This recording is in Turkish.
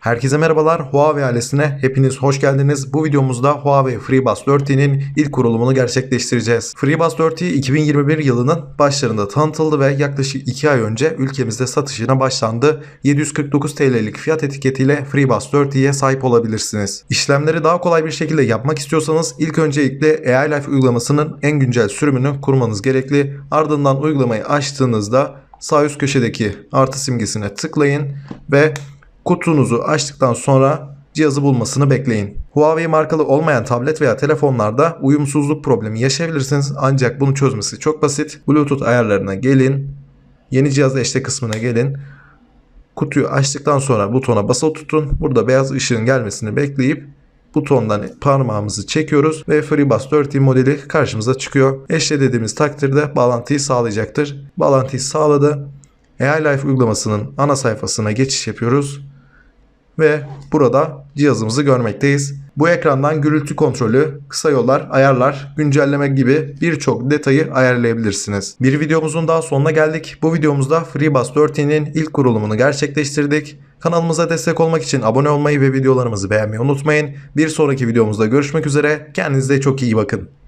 Herkese merhabalar. Huawei ailesine hepiniz hoş geldiniz. Bu videomuzda Huawei FreeBuds 4T'nin ilk kurulumunu gerçekleştireceğiz. FreeBuds 4T 2021 yılının başlarında tanıtıldı ve yaklaşık 2 ay önce ülkemizde satışına başlandı. 749 TL'lik fiyat etiketiyle FreeBuds 4T'ye sahip olabilirsiniz. İşlemleri daha kolay bir şekilde yapmak istiyorsanız ilk öncelikle AI Life uygulamasının en güncel sürümünü kurmanız gerekli. Ardından uygulamayı açtığınızda sağ üst köşedeki artı simgesine tıklayın ve Kutunuzu açtıktan sonra cihazı bulmasını bekleyin. Huawei markalı olmayan tablet veya telefonlarda uyumsuzluk problemi yaşayabilirsiniz ancak bunu çözmesi çok basit. Bluetooth ayarlarına gelin. Yeni cihaz eşle kısmına gelin. Kutuyu açtıktan sonra butona basılı tutun. Burada beyaz ışığın gelmesini bekleyip butondan parmağımızı çekiyoruz ve FreeBuds 4T modeli karşımıza çıkıyor. Eşle dediğimiz takdirde bağlantıyı sağlayacaktır. Bağlantıyı sağladı. AI Life uygulamasının ana sayfasına geçiş yapıyoruz ve burada cihazımızı görmekteyiz. Bu ekrandan gürültü kontrolü, kısa yollar, ayarlar, güncelleme gibi birçok detayı ayarlayabilirsiniz. Bir videomuzun daha sonuna geldik. Bu videomuzda FreeBuds 4T'nin ilk kurulumunu gerçekleştirdik. Kanalımıza destek olmak için abone olmayı ve videolarımızı beğenmeyi unutmayın. Bir sonraki videomuzda görüşmek üzere. Kendinize çok iyi bakın.